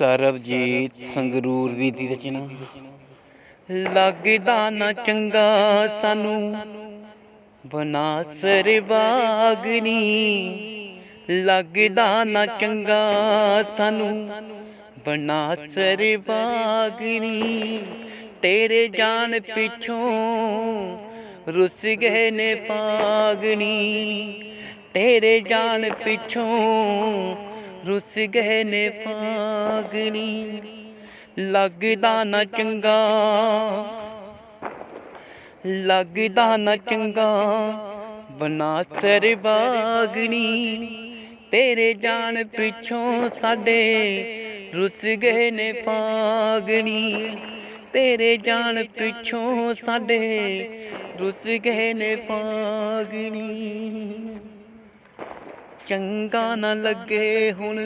ਸਰਬਜੀਤ ਸੰਗਰੂਰ ਵੀ ਦੀ ਰਚਨਾ ਲੱਗਦਾ ਨਾ ਚੰਗਾ ਸਾਨੂੰ। ਬਨਾ ਸਰਬਾਗਨੀ ਲੱਗਦਾ ਨਾ ਚੰਗਾ ਸਾਨੂੰ। ਬਨਾ ਸਰਬਾਗਨੀ ਤੇਰੇ ਜਾਨ ਪਿੱਛੋਂ ਰੁੱਸ ਗਏ ਨੇ ਪਾਗਣੀ ਤੇਰੇ ਜਾਨ ਪਿੱਛੋਂ ਰੁੱਸ ਗਏ ਨੇ ਪਾਗਣੀ ਲੱਗਦਾ ਨਾ ਚੰਗਾ। ਲੱਗਦਾ ਨਾ ਚੰਗਾ। ਬਨਾ ਸਰਬਾਗਣੀ ਤੇਰੇ ਜਾਨ ਪਿੱਛੋਂ ਸਾਡੇ ਰੁੱਸ ਗਏ ਨੇ ਪਾਗਣੀ ਤੇਰੇ ਜਾਨ ਪਿੱਛੋਂ ਸਾਡੇ ਰੁੱਸ ਗਏ ਨੇ ਪਾਗਣੀ ਚੰਗਾ ਨਾ ਲੱਗੇ ਹੁਣ।